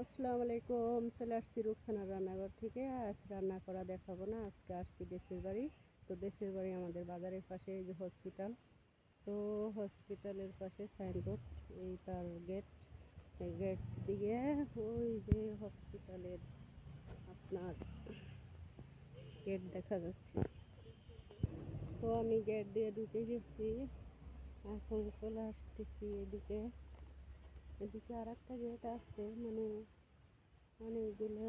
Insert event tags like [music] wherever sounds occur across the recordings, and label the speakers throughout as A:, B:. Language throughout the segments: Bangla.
A: আসসালামু আলাইকুম, চলে আসছি রুকসানার রান্নাঘর থেকে। আজ রান্না করা দেখাবো না, আজকে আসছি দেশের বাড়ি। তো দেশের বাড়ি আমাদের বাজারের পাশে এই যে হসপিটাল তো হসপিটালের পাশে সাইনবোর্ড এই তার গেট এই গেট দিয়ে ওই যে হসপিটালের আপনার গেট দেখা যাচ্ছে। তো আমি গেট দিয়ে ঢুকে গেছি, এখন চলে আসতেছি এদিকে। এদিকে আর একটা গেট আছে মানে অনেকগুলো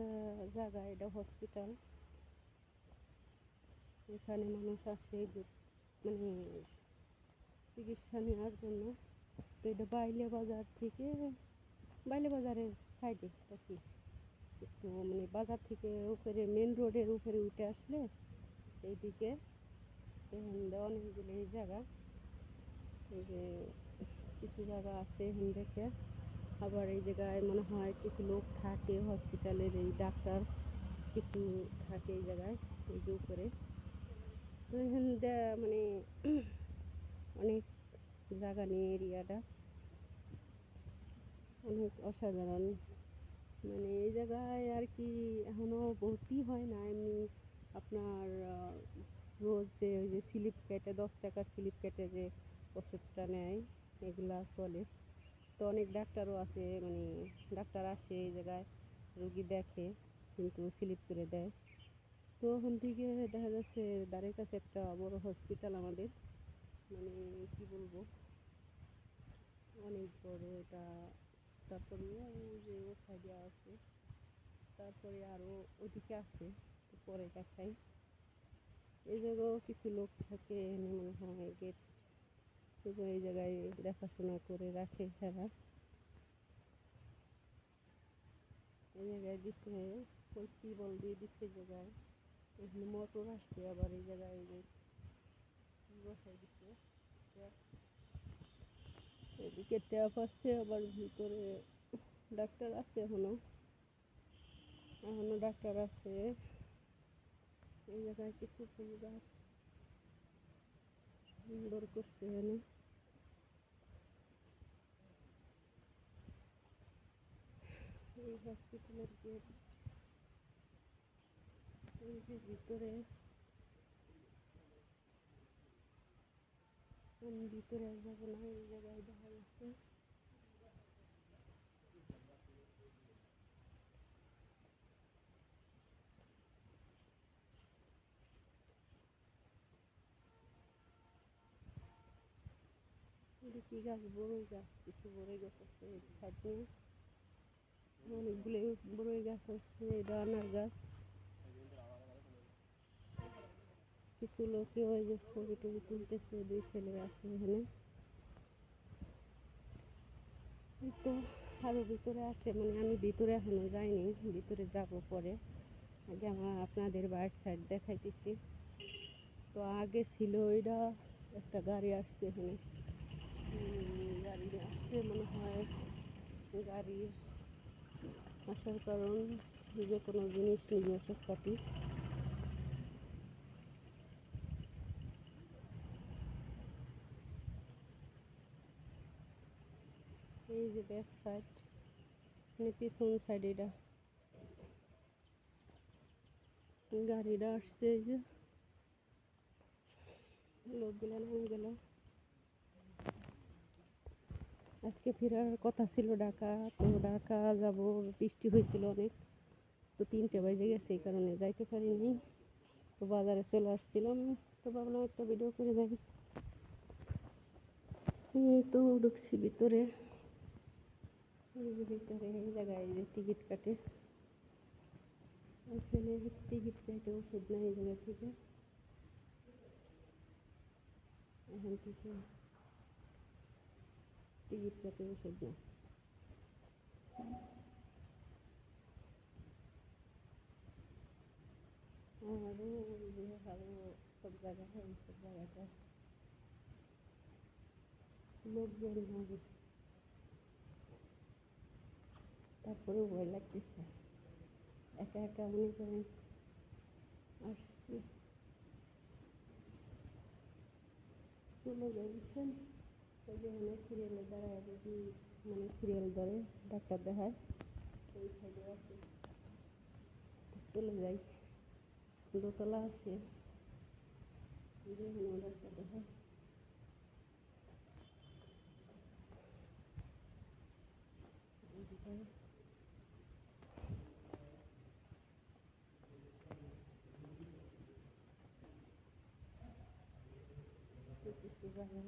A: জায়গা এটা হসপিটাল এখানে মানুষ আসে মানে চিকিৎসা নেওয়ার জন্য। তো এটা বাইলে বাজার থেকে, বাইলে বাজারের সাইডে কি একটু মানে বাজার থেকে উপরে মেন রোডের উপরে উঠে আসলে এইদিকে অনেকগুলো জায়গা। এই যে কিছু জায়গা আছে দেখে আবার এই জায়গায় মনে হয় কিছু লোক থাকে হসপিটালের এই ডাক্তার কিছু থাকে এই জায়গায়, এই যে উপরে। তো এখানটা মানে [clears throat] অনেক জায়গা নিয়ে এরিয়াটা। অনেক অসাধারণ। মানে এই জায়গায় আর কি এখনও ভর্তি হয় না। এমনি আপনার রোজ যে ওই যে স্লিপ কেটে, দশ টাকার স্লিপ কেটে যে ওষুধটা নেয়, এগুলা চলে। তো অনেক ডাক্তারও আছে মানে ডাক্তার আসে এই জায়গায়, রুগী দেখে, কিন্তু স্লিপ করে দেয়। তো ওখান থেকে দেখা যাচ্ছে দ্বারের কাছে একটা বড় হসপিটাল আমাদের। মানে কি বলব? অনেক বড় এটা। তারপরে যে সাইডে আছে। তারপরে আরও ওদিকে আছে পরে দেখাই। এই জায়গাও কিছু লোক থাকে, মনে হয় গেট এই জায়গায় দেখাশোনা করে রাখে খেলা এই জায়গায় দিচ্ছে ওই টিবল দিয়ে দিচ্ছে জায়গায়। এখানে মোটর আসছে, আবার এই জায়গায় বসাই দিচ্ছে এদিকে ট্যাপ আসছে, আবার ভিতরে ডাক্তার আছে এখনও। এখনও ডাক্তার আছে। এই জায়গায় কিছু ফুল গাছ। সুন্দর করছে এখানে এই হসপিটালের গেট এই ভিতরে ভিতরে যাব না, এই জায়গায় দেখা যাচ্ছে। কি গাছ বড়ই গাছ, কিছু বড়ই গাছ আছে সাইডে অনেকগুলো বড়ই গাছ আছে এটা আনার গাছ। কিছু লোকে ওই যে ছবি টবি তুলতেছে, দুই ছেলে আছে এখানে। তো আরও ভিতরে আছে মানে আমি ভিতরে এখনও যাইনি, ভিতরে যাব পরে। আগে আমার আপনাদের বাইর সাইড দেখাইতেছি। তো আগে ছিল ওইটা একটা গাড়ি আসছে এখানে। গাড়ি আসছে মনে হয়। গাড়ি আসার কারণ যে কোনো জিনিস নিয়ে ওষুধপাতি এই যে ব্যাক সাইড মানে পিছন সাইড এটা। গাড়িটা আসছে এই যে। লোকগুলো নামে গেল। আজকে ফেরার কথা ছিল ঢাকা, তো ঢাকা যাব, বৃষ্টি হয়েছিল অনেক। তো তিনটে বাজে গেছে, এই কারণে যাইতে পারিনি। তো বাজারে চলে আসছিলাম, তো ভাবলাম একটা ভিডিও করে যাই। তো ঢুকছি ভিতরে। ভিতরে, এই জায়গায় যে টিকিট কাটে। ওইখানে টিকিট কেটে, ওষুধ নেয় এই জায়গা থেকে। এখান থেকে কাটে ওষুধ নেয় আরও আরও সব জায়গায় সব জায়গাটা লোকজন হবে তারপরেও ভয় লাগতেছে। একা একা মনে করেন আসছি চলে ওই যে মানে সিরিয়ালে দাঁড়ায় যদি মানে সিরিয়াল ধরে ডাক্তার দেখায় ওই চলে যাই দোতলা আছে যেখানে ওদের সাথে হয় এদিকে কিছু জায়গা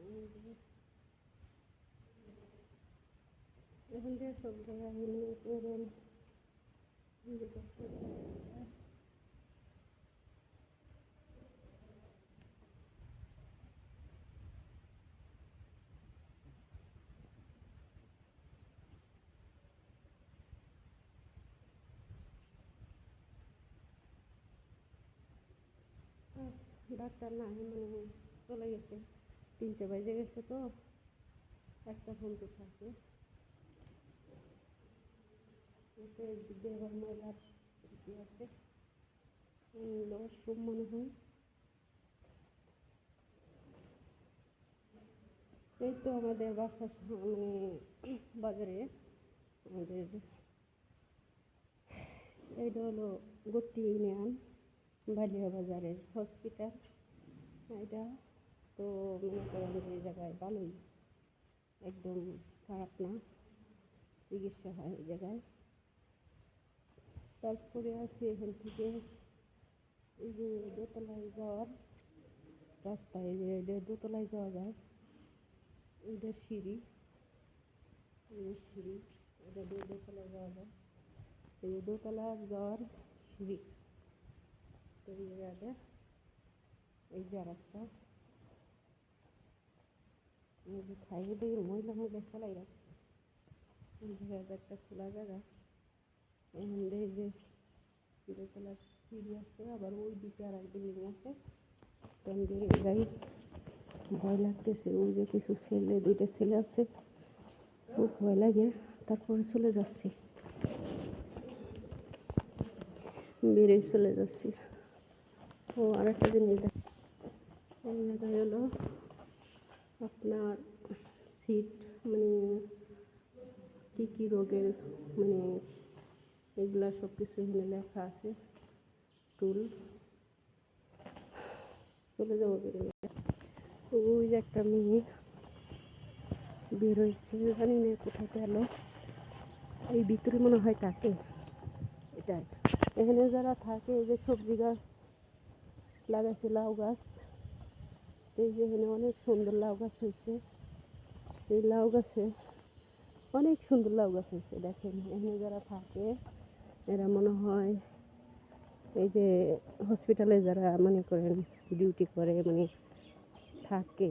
A: এইদিকে দিয়ে সব জায়গায় নিয়ে করেন ডাক্তার না মানে চলে গেছে। তিনটে বাজে গেছে তো, একটা ফোন তো থাকে এতে আবার ময়লার কি আছে। ওয়াশরুম মনে হয় এই তো আমাদের বাসার মানে বাজারে আমাদের এইটা হলো গত্তি ইউনিয়ন, বালিয়া বাজারের হসপিটাল এটা তো মনে করেন এই জায়গায় ভালোই, একদম খারাপ না, চিকিৎসা হয় এই জায়গায়। তারপরে আছে এখান থেকে এই যে দোতলায় যাওয়ার রাস্তা এই যে এটা দোতলায় যাওয়া যায় এইটা সিঁড়ি এই যে সিঁড়ি এটা দিয়ে দোতলায় যাওয়া যায় এই যে দোতলা যাওয়ার সিঁড়ি তো এই জায়গাটা এই যে আর একটা এই যে খাইয়ে দিয়ে মহিলা মহিলা ফেলাই রাখছে এই জায়গাটা একটা খোলা জায়গা এখান দিয়ে এই যে দোতলার সিঁড়ি আছে আবার ওই দিকে আর এক বিল্ডিং আছে যাই ভয় লাগতেছে, ওই যে কিছু ছেলে, দুইটা ছেলে আছে, খুব ভয় লাগে, তারপরে চলে যাচ্ছি। বেরিয়ে চলে যাচ্ছি। ও আর একটা জিনিস দেখ। এই হলো, আপনার সিট মানে কী কী রোগের মানে এগুলা সব কিছু এখানে লেখা আছে। টুল। চলে যাব ওই যে একটা মেয়ে বের হয়েছে। জানি না কোথায় গেল। এই ভিতরে মনে হয় থাকে। এটাই। এখানে যারা থাকে, এই যে সবজি গাছ, লাগাইছে লাউ গাছ। এই যে এখানে অনেক সুন্দর লাউ গাছ হয়েছে। এই লাউ গাছে অনেক সুন্দর লাউ গাছ হয়েছে, দেখেন। এখানে যারা থাকে এরা মনে হয় এই যে হসপিটালে যারা মনে করেন ডিউটি করে মানে থাকে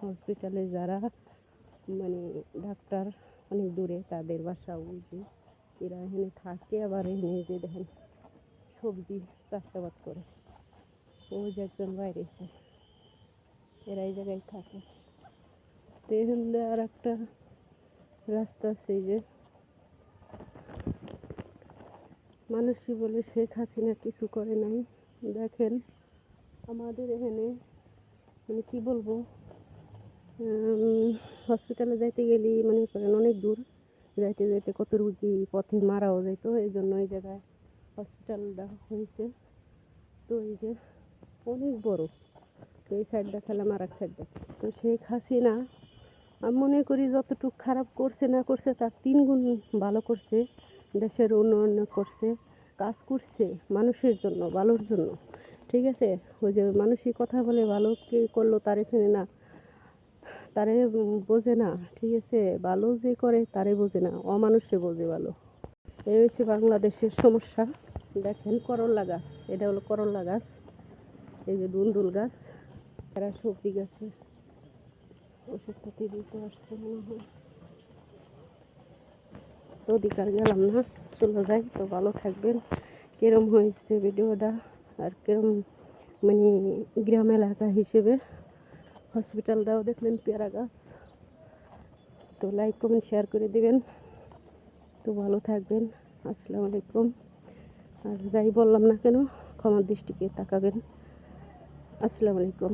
A: হসপিটালে যারা মানে ডাক্তার অনেক দূরে তাদের বাসা যে, এরা এখানে থাকে, আবার এখানে যে দেখেন সবজি চাষাবাদ করে। ওই যে একজন বাইরে এসে, এরা এই জায়গায় থাকে। তো এখান আর একটা রাস্তা আছে যে মানুষই বলে শেখ হাসিনা কিছু করে নাই। দেখেন, আমাদের এখানে মানে কি বলব হসপিটালে যাইতে গেলে মনে করেন অনেক দূর, যাইতে যাইতে কত রুগী পথে মারাও যেত এই জন্য এই জায়গায় হসপিটালটা হয়েছে। তো এই যে অনেক বড়। তো এই সাইড দেখালাম আর এক সাইড তো শেখ হাসিনা, আমি মনে করি যতটুকু খারাপ করছে না করছে, তার তিন গুণ ভালো করছে। দেশের উন্নয়ন করছে, কাজ করছে মানুষের জন্য, ভালোর জন্য। ঠিক আছে? ওই যে মানুষই কথা বলে ভালো কে করল তারে চেনে না, তারে বোঝে না। ঠিক আছে? ভালো যে করে তারে বোঝে না, অমানুষে বোঝে ভালো। এই হচ্ছে বাংলাদেশের সমস্যা। দেখেন করল্লা গাছ, এটা হলো করল্লা গাছ, এই যে দুন্দুল গাছ। এরা সবজি গাছে ওষুধপাতি দিতে আসছে মনে হয়। তো ওদিকে আর গেলাম না। চলে যাই, তো ভালো থাকবেন। কিরম হয়েছে ভিডিওটা? আর কিরম মানে গ্রাম এলাকা হিসেবে? হসপিটালটাও দেখলেন পেয়ারা গাছ। তো লাইক কমেন্ট শেয়ার করে দিবেন। তো ভালো থাকবেন। আসসালামু আলাইকুম। আর যাই বললাম না কেন, ক্ষমার দৃষ্টিকে তাকাবেন। আসসালামু আলাইকুম।